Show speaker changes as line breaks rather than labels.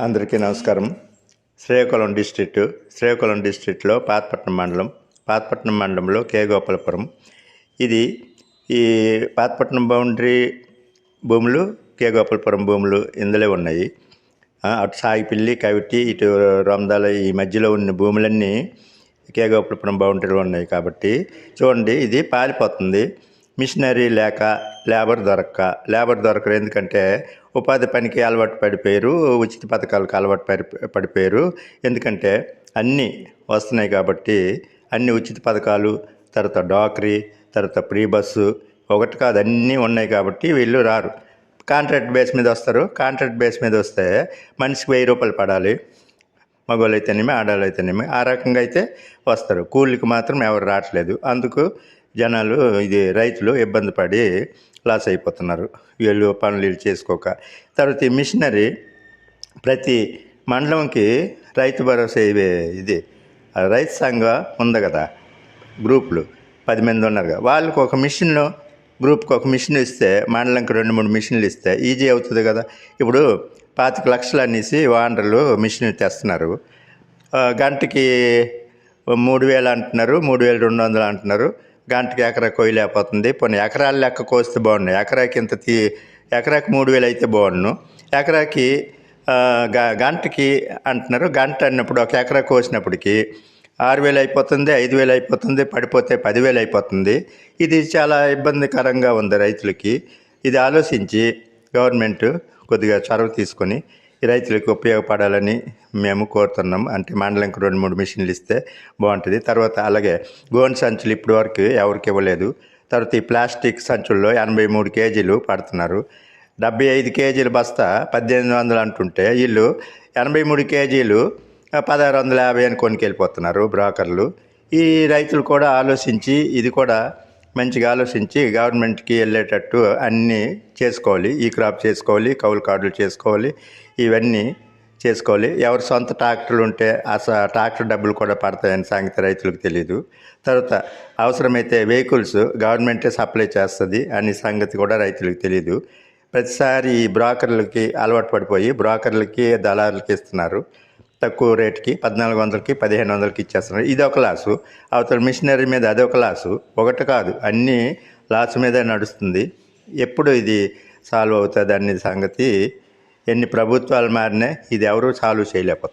అందరికీ నమస్కారం. శ్రీకాకుళం డిస్ట్రిక్ట్ శ్రీకాకుళం డిస్ట్రిక్ట్లో పాతపట్నం మండలం పాతపట్నం మండలంలో కే. గోపాలపురం. ఇది ఈ పాతపట్నం బౌండరీ భూములు కే. గోపాలపురం భూములు ఇందులో ఉన్నాయి. అటు సాగిపిల్లి కవిటి ఇటు రొందాల ఈ మధ్యలో ఉన్న భూములన్నీ కే. గోపాలపురం బౌండరీలో ఉన్నాయి కాబట్టి చూడండి ఇది పాలిపోతుంది. మిషనరీ లేక లేబర్ దొరక్క లేబర్ దొరకరు. ఎందుకంటే ఉపాధి పనికి అలవాటు పడిపోయారు ఉచిత పథకాలకు అలవాటు పడి పడిపోయారు. ఎందుకంటే అన్నీ వస్తున్నాయి కాబట్టి అన్ని ఉచిత పథకాలు తర్వాత డాక్రీ తర్వాత ప్రీ బస్సు ఒకటి కాదు అన్నీ ఉన్నాయి కాబట్టి వీళ్ళు రారు. కాంట్రాక్ట్ బేస్ మీద వస్తారు. కాంట్రాక్ట్ బేస్ మీద వస్తే మనిషికి వెయ్యి రూపాయలు పడాలి. మగవాళ్ళు అయితేనేమి ఆడవాళ్ళు అయితేనేమి ఆ రకంగా అయితే వస్తారు. కూలికి మాత్రం ఎవరు రావట్లేదు. అందుకు జనాలు ఇది రైతులు ఇబ్బంది పడి లాస్ అయిపోతున్నారు. వీళ్ళు పనులు వీళ్ళు చేసుకోక. తర్వాత ఈ మిషనరీ ప్రతి మండలంకి రైతు భరోసా ఇవే ఇది. రైతు సంఘం ఉంది కదా గ్రూపులు. పది మంది ఉన్నారు కదా. వాళ్ళకి ఒక మిషన్లో గ్రూప్కి ఒక మిషన్ ఇస్తే మండలంకి రెండు మూడు మిషన్లు ఇస్తే ఈజీ అవుతుంది కదా. ఇప్పుడు పాతిక లక్షలు అనేసి ఓనర్లు మిషన్ తెస్తున్నారు గంటకి మూడు వేలు అంటున్నారు మూడు వేలు రెండు వందలు అంటున్నారు. గంటకి ఎకరా కొయ్యలేకపోతుంది పోనీ ఎకరాల లెక్క కోస్తే బాగున్నాయి ఎకరాకి ఇంత తీ ఎకరాకి మూడు వేలు అయితే బాగుండు ఎకరాకి గ- గంటకి అంటున్నారు. గంట అన్నప్పుడు ఒక ఎకరా కోసినప్పటికీ ఆరు వేలు అయిపోతుంది ఐదు వేలు అయిపోతుంది పడిపోతే పదివేలు అయిపోతుంది. ఇది చాలా ఇబ్బందికరంగా ఉంది రైతులకి. ఇది ఆలోచించి గవర్నమెంట్ కొద్దిగా చొరవ తీసుకొని రైతులకు ఉపయోగపడాలని మేము కోరుతున్నాం. అంటే మండలంకి రెండు మూడు మిషన్లు ఇస్తే బాగుంటుంది. తర్వాత అలాగే గోన్ సంచులు ఇప్పటి వరకు ఎవరికి ఇవ్వలేదు. తర్వాత ఈ ప్లాస్టిక్ సంచుల్లో ఎనభై మూడు కేజీలు పడుతున్నారు. డెబ్బై ఐదు కేజీల బస్తా పద్దెనిమిది వందలు అంటుంటే వీళ్ళు ఎనభై మూడు కేజీలు పదహారు వందల యాభై అని కొనుకెళ్ళిపోతున్నారు బ్రోకర్లు. ఈ రైతులు కూడా ఆలోచించి ఇది కూడా మంచిగా ఆలోచించి గవర్నమెంట్కి వెళ్ళేటట్టు అన్నీ చేసుకోవాలి. ఈ క్రాప్ చేసుకోవాలి కౌలు కార్డులు చేసుకోవాలి ఇవన్నీ చేసుకోవాలి. ఎవరు సొంత ట్రాక్టర్లు ఉంటే ఆ ట్రాక్టర్ డబ్బులు కూడా పడతాయని సంగతి రైతులకు తెలియదు తర్వాత అవసరమైతే వెహికల్స్ గవర్నమెంటే సప్లై చేస్తుంది అనే సంగతి కూడా రైతులకు తెలియదు ప్రతిసారి ఈ బ్రోకర్లకి అలవాటు పడిపోయి బ్రోకర్లకి దళారులకి ఇస్తున్నారు. తక్కువ రేటుకి పద్నాలుగు వందలకి పదిహేను వందలకి ఇచ్చేస్తున్నారు. ఇది ఒక లాసు అవతల మిషనరీ మీద అదొక లాసు ఒకటి కాదు. అన్నీ లాసు మీద నడుస్తుంది. ఎప్పుడు ఇది సాల్వ్ అవుతుంది అనే సంగతి ఎన్ని ప్రభుత్వాలు మారినా ఇది ఎవరూ సాల్వ్ చేయలేకపోతున్నారు